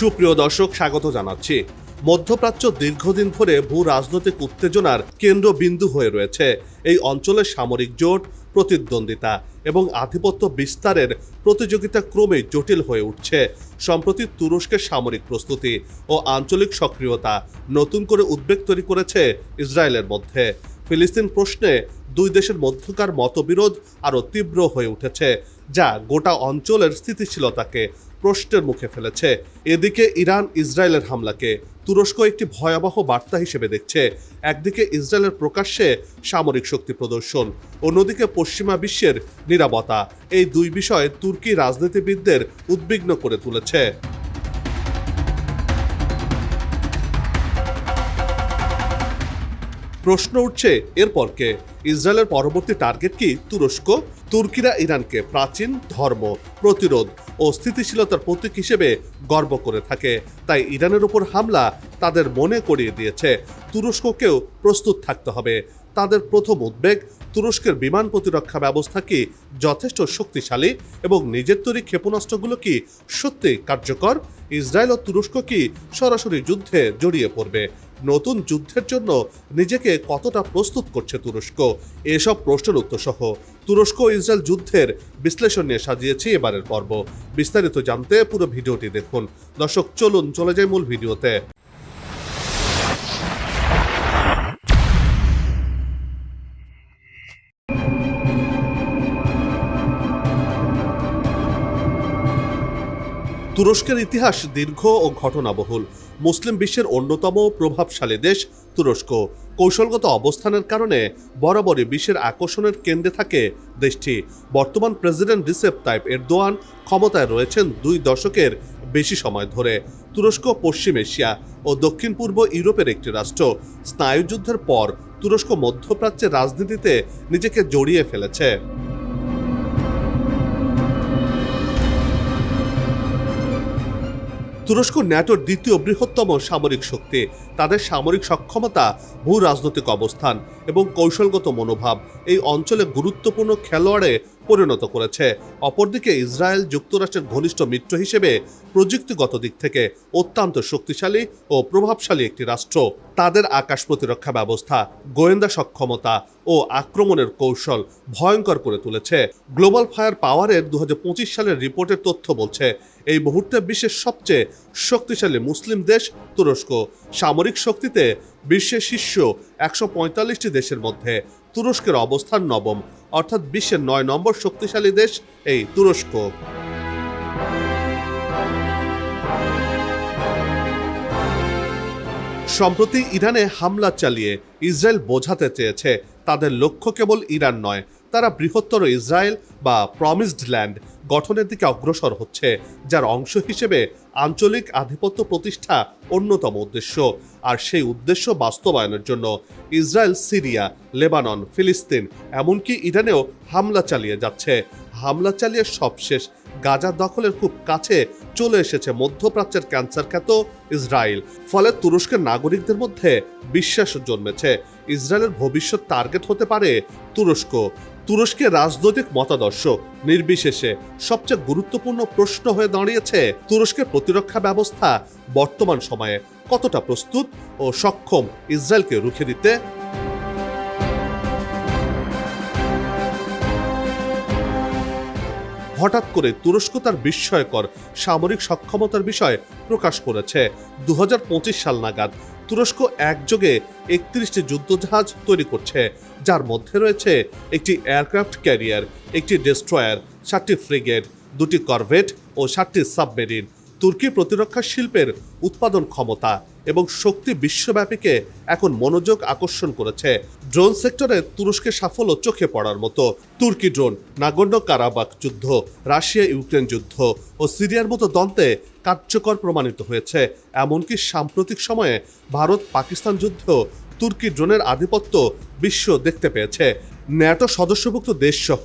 সুপ্রিয় দর্শক, স্বাগত জানাচ্ছি। মধ্যপ্রাচ্য দীর্ঘদিন ধরে ভূ রাজনৈতিক উত্তেজনার কেন্দ্রবিন্দু হয়ে রয়েছে। এই অঞ্চলের সামরিক জোট, প্রতিদ্বন্দ্বিতা এবং আধিপত্য বিস্তারের প্রতিযোগিতা ক্রমেই জটিল হয়ে উঠছে। সম্প্রতি তুরস্কের সামরিক প্রস্তুতি ও আঞ্চলিক সক্রিয়তা নতুন করে উদ্বেগ তৈরি করেছে ইসরায়েলের মধ্যে। ফিলিস্তিন প্রশ্নে দুই দেশের মধ্যকার মতবিরোধ আরও তীব্র হয়ে উঠেছে, যা গোটা অঞ্চলের স্থিতিশীলতাকে প্রশ্নের মুখে ফেলেছে। এদিকে ইরান ইসরায়েলের হামলাকে তুরস্ক একটি ভয়াবহ বার্তা হিসেবে দেখছে। একদিকে ইসরায়েলের প্রকাশ্যে সামরিক শক্তি প্রদর্শন, অন্যদিকে পশ্চিমা বিশ্বের নিরাপত্তা। এই দুই বিষয় তুর্কি রাজনীতিবিদদের উদ্বিগ্ন করে তুলেছে। প্রশ্ন উঠছে, এরপর কে? ইসরায়েলের পরবর্তী টার্গেট কি তুরস্ক? তুর্কিরা ইরানকে প্রাচীন ধর্ম, প্রতিরোধ ও স্থিতিশীলতার প্রতীক হিসেবে গর্ব করে থাকে। তাই ইরানের উপর হামলা তাদের মনে করিয়ে দিয়েছে। তুরস্ককেও প্রস্তুত থাকতে হবে। তাদের প্রথম উদ্বেগ, তুরস্কের বিমান প্রতিরক্ষা ব্যবস্থা কি যথেষ্ট শক্তিশালী এবং নিজের তৈরি ক্ষেপণাস্ত্রগুলো কি সত্যি কার্যকর? ইসরায়েল ও তুরস্ক কি সরাসরি যুদ্ধে জড়িয়ে পড়বে? নতুন যুদ্ধের জন্য নিজেকে কতটা প্রস্তুত করছে তুরস্ক? এসব প্রশ্নের উত্তর সহ তুরস্ক ইসরায়েল যুদ্ধের বিশ্লেষণ নিয়ে সাজিয়েছি এবারের পর্ব। বিস্তারিত জানতে পুরো ভিডিওটি দেখুন। দর্শক, চলুন, চলে যাই মূল ভিডিওতে। তুরস্কের ইতিহাস দীর্ঘ ও ঘটনাবহুল। মুসলিম বিশ্বের অন্যতম প্রভাবশালী দেশ তুরস্ক। কৌশলগত অবস্থানের কারণে বরাবরই বিশ্বের আকর্ষণের কেন্দ্রে থাকে দেশটি। বর্তমান প্রেসিডেন্ট রিসেপ তাইপ এরদোয়ান ক্ষমতায় রয়েছেন দুই দশকের বেশি সময় ধরে। তুরস্ক, পশ্চিম এশিয়া ও দক্ষিণ পূর্ব ইউরোপের একটি রাষ্ট্র। স্নায়ুযুদ্ধের পর তুরস্ক মধ্যপ্রাচ্যের রাজনীতিতে নিজেকে জড়িয়ে ফেলেছে। তুরস্ক ন্যাটোর দ্বিতীয় বৃহত্তম সামরিক শক্তি। তাদের সামরিক সক্ষমতা ভূ রাজনৈতিক অবস্থান এবং কৌশলগত মনোভাব এই অঞ্চলে গুরুত্বপূর্ণ খেলোয়াড়ে পরিণত করেছে। অপরদিকে ইসরায়েল যুক্তরাষ্ট্রের ঘনিষ্ঠ মিত্র হিসেবে প্রযুক্তিগত দিক থেকে অত্যন্ত শক্তিশালী ও প্রভাবশালী একটি রাষ্ট্র। তাদের আকাশ প্রতিরক্ষা ব্যবস্থা, গোয়েন্দা সক্ষমতা ও আক্রমণের কৌশল ভয়ঙ্কর করে তুলেছে। গ্লোবাল ফায়ার পাওয়ারের দু হাজার পঁচিশ সালের রিপোর্টের তথ্য বলছে, এই মুহূর্তে বিশ্বের সবচেয়ে শক্তিশালী মুসলিম দেশ তুরস্ক। সামরিক শক্তিতে বিশ্বের শীর্ষ একশো দেশের মধ্যে তুরস্কের অবস্থান নবম। অর্থাৎ বিশ্বের নয় নম্বর শক্তিশালী দেশ এই তুরস্ক। সম্প্রতি ইরানে হামলা চালিয়ে ইসরায়েল বোঝাতে চেয়েছে, তাদের লক্ষ্য কেবল ইরান নয়, তারা বৃহত্তর ইসরায়েল বা প্রমিসড ল্যান্ড গঠনের দিকে অগ্রসর হচ্ছে, যার অংশ হিসেবে আঞ্চলিক আধিপত্য প্রতিষ্ঠা অন্যতম উদ্দেশ্য, আর সেই উদ্দেশ্য বাস্তবায়নের জন্য ইসরায়েল, সিরিয়া, লেবানন, ফিলিস্তিন, এমনকি ইরানেও হামলা চালিয়ে যাচ্ছে। হামলা চালিয়ে সবশেষ গাজা দখলের খুব কাছে চলে এসেছে মধ্যপ্রাচ্যের ক্যান্সার খ্যাত ইসরায়েল। ফলে তুরস্কের নাগরিকদের মধ্যে বিশ্বাস জন্মেছে। ইসরায়েলের ভবিষ্যৎ টার্গেট হতে পারে তুরস্ক। তুরস্কের রাজনৈতিক মতাদর্শ নির্বিশেষে সবচেয়ে গুরুত্বপূর্ণ প্রশ্ন হয়ে দাঁড়িয়েছে তুরস্কের প্রতিরক্ষা ব্যবস্থা বর্তমান সময়ে কতটা প্রস্তুত ও সক্ষম ইসরায়েলকে রুখে দিতে হঠাৎ করে তুরস্ক তার বিস্ময়কর সামরিক সক্ষমতার বিষয়ে প্রকাশ করেছে। দু হাজার পঁচিশ সাল নাগাদ তুরস্ক একযোগে একত্রিশটি যুদ্ধজাহাজ তৈরি করছে, যার মধ্যে রয়েছে একটি এয়ারক্রাফট ক্যারিয়ার, একটি ডেস্ট্রয়ার, সাতটি ফ্রিগেট, দুটি করভেট ও সাতটি সাবমেরিন। তুর্কি প্রতিরক্ষা শিল্পের উৎপাদন ক্ষমতা এবং শক্তি বিশ্বব্যাপীকে এখন মনোযোগ আকর্ষণ করেছে। ড্রোন সেক্টরে তুরস্কের সাফল্য চোখে পড়ার মতো। তুর্কি ড্রোন নাগর্ণ কারাবাক যুদ্ধ রাশিয়া ইউক্রেন যুদ্ধ ও সিরিয়ার মতো দ্বন্দ্বে কার্যকর প্রমাণিত হয়েছে। এমনকি সাম্প্রতিক সময়ে ভারত পাকিস্তান যুদ্ধেও তুর্কি ড্রোনের আধিপত্য বিশ্ব দেখতে পেয়েছে। ন্যাটো সদস্যভুক্ত দেশসহ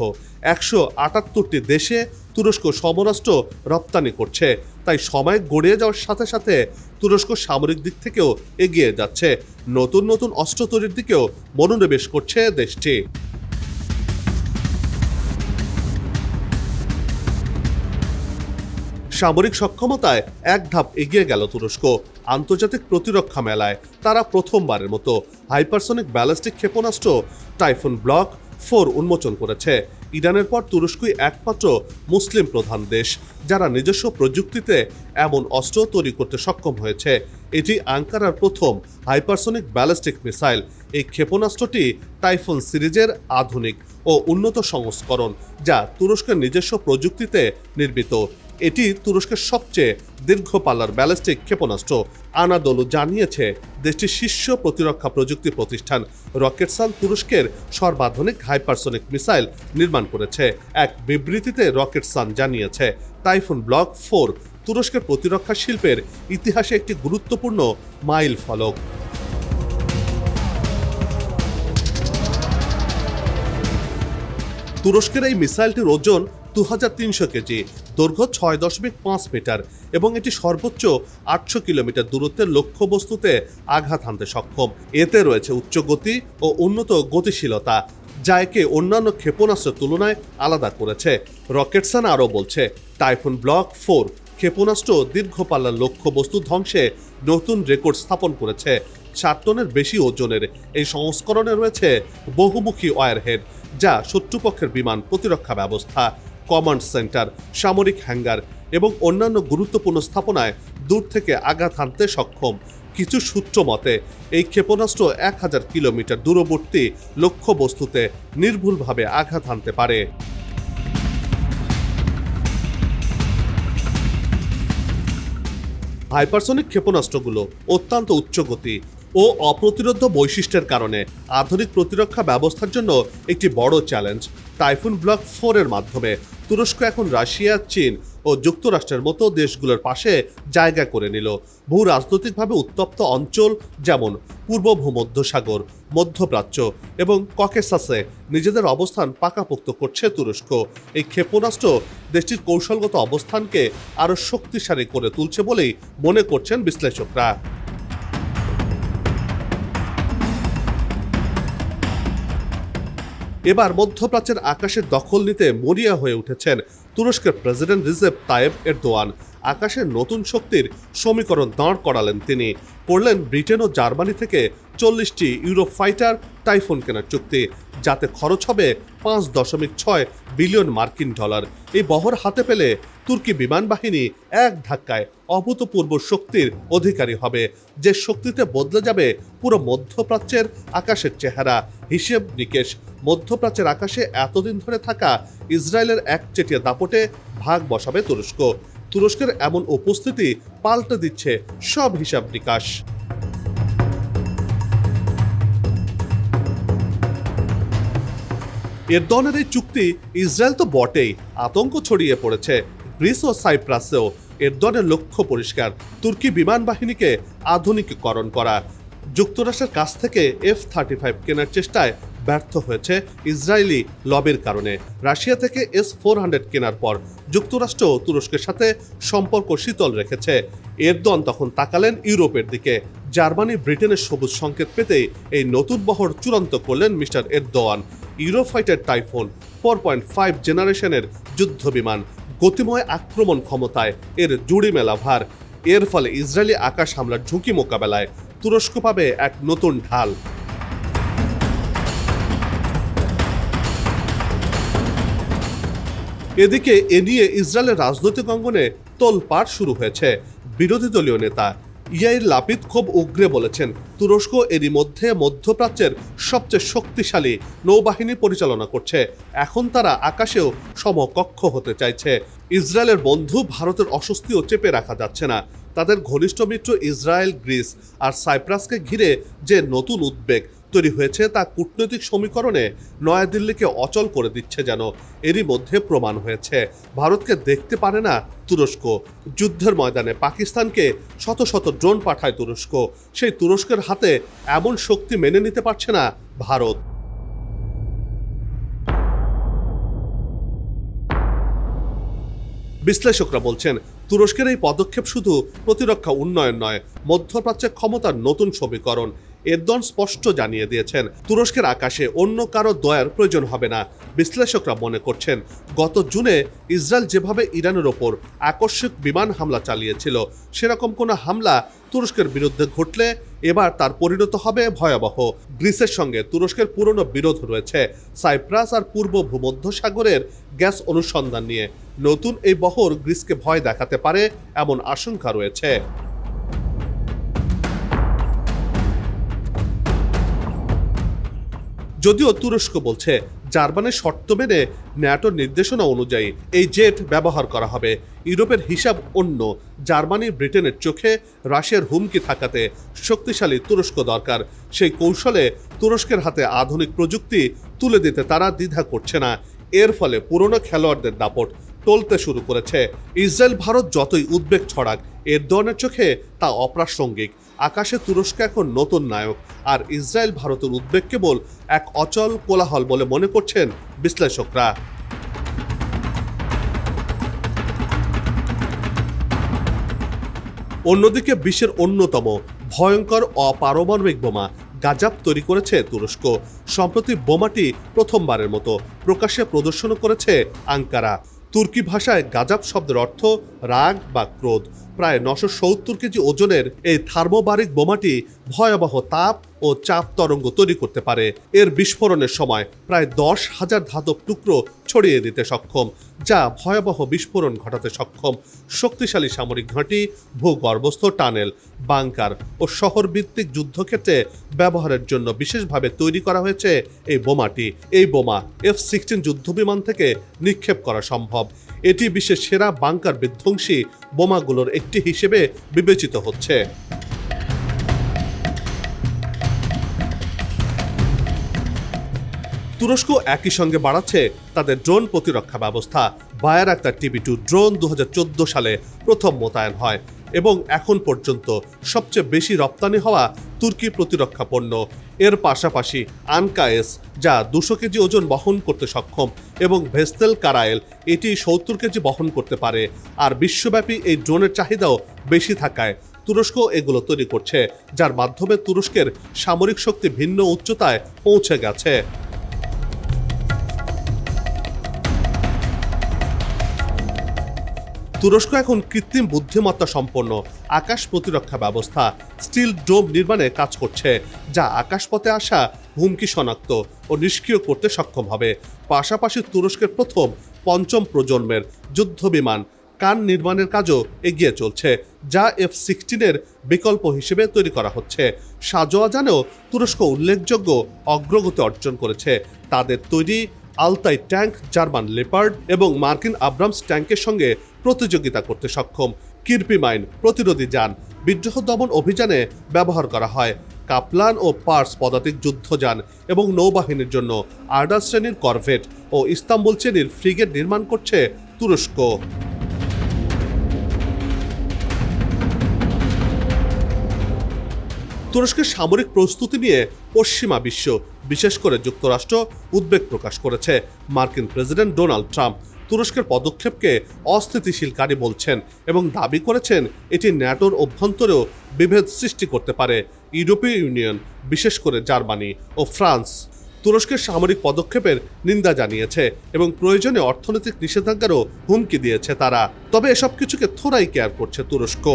একশো আটাত্তরটি দেশে তুরস্ক সমরাষ্ট্র রপ্তানি করছে। তাই সময় গড়িয়ে যাওয়ার সাথে সাথে তুরস্ক সামরিক দিক থেকেও এগিয়ে যাচ্ছে। নতুন নতুন অস্ত্র তৈরির দিকেও মনোনিবেশ করছে দেশটি। সামরিক সক্ষমতায় এক ধাপ এগিয়ে গেল তুরস্ক। আন্তর্জাতিক প্রতিরক্ষা মেলায় তারা প্রথমবারের মতো হাইপারসনিক ব্যালিস্টিক ক্ষেপণাস্ত্র, টাইফুন ব্লক, ফোর উন্মোচন করেছে। ইরানের পর তুরস্কই একমাত্র মুসলিম প্রধান দেশ, যারা নিজস্ব প্রযুক্তিতে এমন অস্ত্র তৈরি করতে সক্ষম হয়েছে। এটি আঙ্কারার প্রথম হাইপারসনিক ব্যালিস্টিক মিসাইল। এই ক্ষেপণাস্ত্রটি টাইফুন সিরিজের আধুনিক ও উন্নত সংস্করণ, যা তুরস্কের নিজস্ব প্রযুক্তিতে নির্মিত। এটি তুরস্কের সবচেয়ে দীর্ঘ পাল্লার ব্যালিস্টিক ক্ষেপণাস্ত্র। আনাদোলু জানিয়েছে, দেশটির শীর্ষ প্রতিরক্ষা প্রযুক্তি প্রতিষ্ঠান রকেটসান তুরস্কের সর্বাধুনিক হাইপারসনিক মিসাইল নির্মাণ করেছে। এক বিবৃতিতে রকেটসান জানিয়েছে, টাইফুন ব্লক ফোর তুরস্কের প্রতিরক্ষা শিল্পের ইতিহাসে একটি গুরুত্বপূর্ণ মাইল ফলক। তুরস্কের এই মিসাইলটির ওজন দু হাজার তিনশো কেজি। দৈর্ঘ্য ছয় দশমিক পাঁচ মিটার এবং এটি সর্বোচ্চ আটশো কিলোমিটার দূরত্বের লক্ষ্যবস্তুতে আঘাত হানতে সক্ষম। এতে রয়েছে উচ্চ গতি ও উন্নত গতিশীলতা, যা একে অন্যান্য ক্ষেপণাস্ত্রের তুলনায় আলাদা করেছে। রকেটসান আরও বলছে, টাইফুন ব্লক ফোর ক্ষেপণাস্ত্র দীর্ঘ পাল্লার লক্ষ্যবস্তু ধ্বংসে নতুন রেকর্ড স্থাপন করেছে। চার টনের বেশি ওজনের এই সংস্করণে রয়েছে বহুমুখী ওয়ারহেড, যা শত্রুপক্ষের বিমান প্রতিরক্ষা ব্যবস্থা। কমান্ড সেন্টার, সামরিক হ্যাঙ্গার এবং অন্যান্য গুরুত্বপূর্ণ স্থাপনায় দূর থেকে আঘাত হানতে সক্ষম। কিছু সূত্র মতে, এই ক্ষেপণাস্ত্র এক হাজার কিলোমিটার দূরবর্তী লক্ষ্যবস্তুতে নির্ভুলভাবে আঘাত হানতে পারে। হাইপারসনিক ক্ষেপণাস্ত্রগুলো অত্যন্ত উচ্চগতি ও অপ্রতিরোধ্য বৈশিষ্ট্যের কারণে আধুনিক প্রতিরক্ষা ব্যবস্থার জন্য একটি বড় চ্যালেঞ্জ। টাইফুন ব্লক ফোরের মাধ্যমে। তুরস্ক এখন রাশিয়া, চীন ও যুক্তরাষ্ট্রের মতো দেশগুলোর পাশে জায়গা করে নিল। ভূ রাজনৈতিকভাবে উত্তপ্ত অঞ্চল যেমন পূর্ব ভূমধ্যসাগর মধ্যপ্রাচ্য এবং ককেসাসে নিজেদের অবস্থান পাকাপোক্ত করছে তুরস্ক। এই ক্ষেপণাস্ত্র দেশটির কৌশলগত অবস্থানকে আরও শক্তিশালী করে তুলছে বলেই মনে করছেন বিশ্লেষকরা। এবার মধ্যপ্রাচ্যের আকাশের দখল নিতে মরিয়া হয়ে উঠেছেন তুরস্কের প্রেসিডেন্ট রিজেপ তায়েব এরদোয়ান। আকাশের নতুন শক্তির সমীকরণ দাঁড় করালেন তিনি। করলেন ব্রিটেন ও জার্মানি থেকে চল্লিশটি ইউরো ফাইটার টাইফুন কেনার চুক্তি, যাতে খরচ হবে পাঁচ দশমিক ছয় বিলিয়ন মার্কিন ডলার। এই বহর হাতে পেলে তুর্কি বিমান বাহিনী এক ধাক্কায় অভূতপূর্ব শক্তির অধিকারী হবে। যে শক্তিতে বদলে যাবে পুরো মধ্যপ্রাচ্যের আকাশের চেহারা। হিসেব নিকেশ মধ্যপ্রাচ্যের আকাশে এতদিন ধরে থাকা ইসরায়েলের একচেটিয়া দাপটে ভাগ বসাবে তুরস্ক। তুরস্কের এমন উপস্থিতি পাল্টে দিচ্ছে সব হিসাব নিকাশ। এরদনের এই চুক্তি ইসরায়েল তো বটেই, আতঙ্ক ছড়িয়ে পড়েছে। গ্রিস ও সাইপ্রাসেও এরদনের লক্ষ্য পরিষ্কার, তুর্কি বিমান বাহিনীকে আধুনিকীকরণ করা। যুক্তরাষ্ট্রের কাছ থেকে এফ থার্টি ফাইভ কেনার চেষ্টায় ব্যর্থ হয়েছে ইসরায়েলি লবির কারণে। রাশিয়া থেকে এস ফোর হান্ড্রেড কেনার পর যুক্তরাষ্ট্র তুরস্কের সাথে সম্পর্ক শীতল রেখেছে। এরদন তখন তাকালেন ইউরোপের দিকে। জার্মানি ব্রিটেনের সবুজ সংকেত পেতেই এই নতুন বহর চূড়ান্ত করলেন mister Erdogan. Eurofighter Typhoon four point five জেনারেশনের যুদ্ধ বিমান গতিময় আক্রমণ ক্ষমতায় এর জুড়ি মেলা ভার। এর ফলে ইসরায়েলি আকাশ হামলার ঝুঁকি মোকাবেলায় তুরস্ক পাবে এক নতুন ঢাল। এদিকে এ নিয়ে ইসরায়েলের রাজনৈতিক অঙ্গনে তোলপাড় শুরু হয়েছে। বিরোধী দলীয় নেতা ইয়াইর লাপিদ খুব উগ্রে বলেছেন, তুরস্ক এরই মধ্যে মধ্যপ্রাচ্যের সবচেয়ে শক্তিশালী নৌবাহিনী পরিচালনা করছে। এখন তারা আকাশেও সমকক্ষ হতে চাইছে। ইসরায়েলের বন্ধু ভারতের অস্বস্তিও চেপে রাখা যাচ্ছে না। তাদের ঘনিষ্ঠ মিত্র ইসরায়েল, গ্রিস আর সাইপ্রাসকে ঘিরে যে নতুন উদ্বেগ তৈরি হয়েছে, তা কূটনৈতিক সমীকরণে নয়াদিল্লিকে অচল করে দিচ্ছে যেন এরই মধ্যে প্রমাণ হয়েছে। ভারতকে দেখতে পারে না তুরস্ক। যুদ্ধের ময়দানে পাকিস্তানকে শত শত ড্রোন পাঠায় তুরস্ক। সেই তুরস্কের হাতে এমন শক্তি মেনে নিতে পারছে না ভারত। বিশ্লেষকরা বলছেন, তুরস্কের এই পদক্ষেপ শুধু প্রতিরক্ষা উন্নয়ন নয় মধ্যপ্রাচ্যের ক্ষমতার নতুন সমীকরণ। এরদন স্পষ্ট জানিয়ে দিয়েছেন, তুরস্কের আকাশে অন্য কারও দয়ার প্রয়োজন হবে না, বিশ্লেষকরা মনে করছেন। গত জুনে ইসরায়েল যেভাবে ইরানের ওপর আকস্মিক বিমান হামলা চালিয়েছিল, সেরকম কোনো হামলা তুরস্কের বিরুদ্ধে ঘটলে এবার তার পরিণত হবে ভয়াবহ। গ্রিসের সঙ্গে তুরস্কের পুরনো বিরোধ রয়েছে, সাইপ্রাস আর পূর্ব ভূমধ্যসাগরের গ্যাস অনুসন্ধান নিয়ে। নতুন এই বহর গ্রিসকে ভয় দেখাতে পারে এমন আশঙ্কা রয়েছে। যদিও তুরস্ক বলছে জার্মানির শর্ত মেনে ন্যাটোর নির্দেশনা অনুযায়ী এই জেট ব্যবহার করা হবে। ইউরোপের হিসাব অন্য। জার্মানি ব্রিটেনের চোখে রাশিয়ার হুমকি থাকাতে শক্তিশালী তুরস্ক দরকার। সেই কৌশলে তুরস্কের হাতে আধুনিক প্রযুক্তি তুলে দিতে তারা দ্বিধা করছে না। এর ফলে পুরনো খেলোয়াড়দের দাপট টলতে শুরু করেছে। ইসরায়েল, ভারত যতই উদ্বেগ ছড়াক, এর ধরনের চোখে তা অপ্রাসঙ্গিক। আকাশে তুরস্ক এখন নতুন নায়ক। আর ইসরায়েল ভারতের উদ্বেগ কেবল এক অচল কোলাহল বলে মনে করছেন বিশ্লেষকরা। অন্যদিকে বিশ্বের অন্যতম ভয়ঙ্কর অপারমাণবিক বোমা গাজাব তৈরি করেছে তুরস্ক। সম্প্রতি বোমাটি প্রথমবারের মতো প্রকাশ্যে প্রদর্শন করেছে আঙ্কারা। তুর্কি ভাষায় গাজাব শব্দের অর্থ রাগ বা ক্রোধ। প্রায় নশো সত্তর কেজি ওজনের এই থার্মোবারিক বোমাটি ভয়াবহ তাপ ও চাপ তরঙ্গ তৈরি করতে পারে। এর বিস্ফোরণের সময় প্রায় দশ হাজার ধাতব টুকরো ছড়িয়ে দিতে সক্ষম, যা ভয়াবহ বিস্ফোরণ ঘটাতে সক্ষম। শক্তিশালী সামরিক ঘাঁটি, ভূগর্ভস্থ টানেল, বাংকার ও শহরভিত্তিক যুদ্ধক্ষেত্রে ব্যবহারের জন্য বিশেষভাবে তৈরি করা হয়েছে এই বোমাটি। এই বোমা এফ সিক্সটিন যুদ্ধবিমান থেকে নিক্ষেপ করা সম্ভব। এটি বিশ্বের সেরা বাংকার বিধ্বংসী বোমাগুলোর একটি হিসেবে বিবেচিত হচ্ছে। তুরস্ক একই সঙ্গে বাড়াচ্ছে তাদের ড্রোন প্রতিরক্ষা ব্যবস্থা। Bayraktar TB two drone দু হাজার চোদ্দ সালে প্রথম মোতায়েন হয়। এবং এখন পর্যন্ত সবচেয়ে বেশি রপ্তানি হওয়া তুর্কি প্রতিরক্ষা পণ্য। এর পাশাপাশি আনকায়েস, যা দুশো কেজি ওজন বহন করতে সক্ষম, এবং ভেস্তেল কারায়েল, এটি সত্তর কেজি বহন করতে পারে। আর বিশ্বব্যাপী এই ড্রোনের চাহিদাও বেশি থাকায় তুরস্ক এগুলো তৈরি করছে, যার মাধ্যমে তুরস্কের সামরিক শক্তি ভিন্ন উচ্চতায় পৌঁছে গেছে। তুরস্ক এখন কৃত্রিম বুদ্ধিমত্তা সম্পন্ন আকাশ প্রতিরক্ষা ব্যবস্থা, স্টিল ডোম নির্মাণে কাজ করছে, যা আকাশপথে আসা হুমকি শনাক্ত ও নিষ্ক্রিয় করতে সক্ষম হবে। পাশাপাশি তুরস্কের প্রথম পঞ্চম প্রজন্মের যুদ্ধ বিমান কান নির্মাণের কাজও এগিয়ে চলছে, যা এফ সিক্সটিনের বিকল্প হিসেবে তৈরি করা হচ্ছে। সাজোয়া জানেও তুরস্ক উল্লেখযোগ্য অগ্রগতি অর্জন করেছে। তাদের তৈরি আলতাই ট্যাঙ্ক, জার্মান লেপার্ড এবং মার্কিন আব্রামস ট্যাঙ্কের সঙ্গে প্রতিযোগিতা করতে সক্ষম। কিরপি মাইন প্রতিরোধী যান। বিদ্রোহ দমন অভিযানে ব্যবহার করা হয়। কাপলান ও পার্স পদাতিক যুদ্ধযান এবং নৌবাহিনীর জন্য আর্ডার শ্রেণির করভেট ও ইস্তাম্বুল শ্রেণির ফ্রিগেট নির্মাণ করছে তুরস্ক। তুরস্কের সামরিক প্রস্তুতি নিয়ে পশ্চিমা বিশ্ব বিশেষ করে যুক্তরাষ্ট্র উদ্বেগ প্রকাশ করেছে। মার্কিন প্রেসিডেন্ট ডোনাল্ড ট্রাম্প তুরস্কের পদক্ষেপকে অস্থিতিশীলকারী বলছেন এবং দাবি করেছেন এটি ন্যাটোর অভ্যন্তরেও বিভেদ সৃষ্টি করতে পারে। ইউরোপীয় ইউনিয়ন, বিশেষ করে জার্মানি ও ফ্রান্স, তুরস্কের সামরিক পদক্ষেপের নিন্দা জানিয়েছে এবং প্রয়োজনে অর্থনৈতিক নিষেধাজ্ঞারও হুমকি দিয়েছে তারা। তবে এসব কিছুকে থোড়াই কেয়ার করছে তুরস্ক।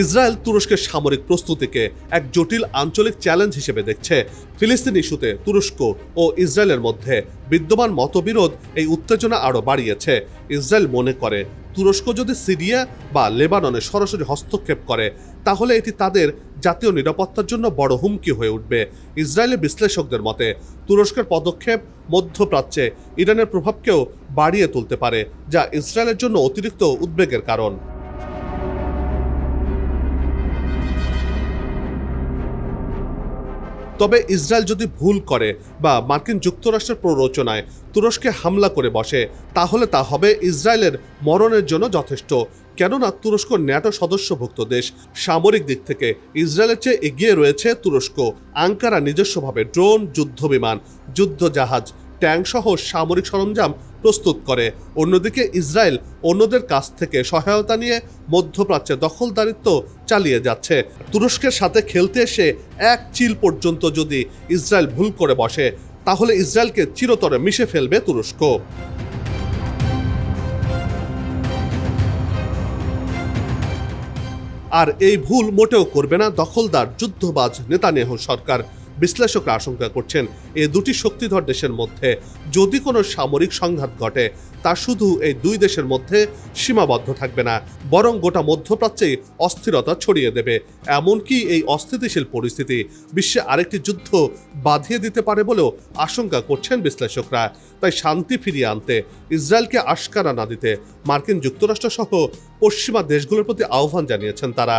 ইসরায়েল তুরস্কের সামরিক প্রস্তুতিকে এক জটিল আঞ্চলিক চ্যালেঞ্জ হিসেবে দেখছে। ফিলিস্তিন ইস্যুতে তুরস্ক ও ইসরায়েলের মধ্যে বিদ্যমান মতবিরোধ এই উত্তেজনা আরও বাড়িয়েছে। ইসরায়েল মনে করে, তুরস্ক যদি সিরিয়া বা লেবাননে সরাসরি হস্তক্ষেপ করে, তাহলে এটি তাদের জাতীয় নিরাপত্তার জন্য বড় হুমকি হয়ে উঠবে। ইসরায়েলের বিশ্লেষকদের মতে, তুরস্কের পদক্ষেপ মধ্যপ্রাচ্যে ইরানের প্রভাবকেও বাড়িয়ে তুলতে পারে, যা ইসরায়েলের জন্য অতিরিক্ত উদ্বেগের কারণ। তবে ইসরায়েল যদি ভুল করে বা মার্কিন যুক্তরাষ্ট্রের প্ররোচনায় তুরস্কে হামলা করে বসে, তাহলে তা হবে ইসরায়েলের মরণের জন্য যথেষ্ট। কেননা তুরস্ক ন্যাটো সদস্যভুক্ত দেশ, সামরিক দিক থেকে ইসরায়েলের চেয়ে এগিয়ে রয়েছে তুরস্ক। আঙ্কারা নিজস্বভাবে ড্রোন, যুদ্ধবিমান, যুদ্ধজাহাজ ট্যাঙ্ক সহ সামরিক সরঞ্জাম প্রস্তুত করে। অন্যদিকে ইসরায়েল অন্যদের কাছ থেকে সহায়তা নিয়ে মধ্যপ্রাচ্যে দখলদারিত্ব চালিয়ে যাচ্ছে। তুরস্কের সাথে খেলতে এসে এক চিল পর্যন্ত যদি ইসরায়েল ভুল করে বসে, তাহলে ইসরায়েলকে চিরতরে মিশে ফেলবে তুরস্ক। আর এই ভুল মোটেও করবে না দখলদার, যুদ্ধবাজ নেতানিয়াহু সরকার। বিশ্লেষকরা আশঙ্কা করছেন এই দুটি শক্তিধর দেশের মধ্যে যদি কোনো সামরিক সংঘাত ঘটে, তা শুধু এই দুই দেশের মধ্যে সীমাবদ্ধ থাকবে না, বরং গোটা মধ্যপ্রাচ্যেই অস্থিরতা ছড়িয়ে দেবে। এমনকি এই অস্থিতিশীল পরিস্থিতি বিশ্বে আরেকটি যুদ্ধ বাঁধিয়ে দিতে পারে বলেও আশঙ্কা করছেন বিশ্লেষকরা। তাই শান্তি ফিরিয়ে আনতে, ইসরায়েলকে আশকারা না দিতে মার্কিন যুক্তরাষ্ট্র সহ পশ্চিমা দেশগুলোর প্রতি আহ্বান জানিয়েছেন তারা।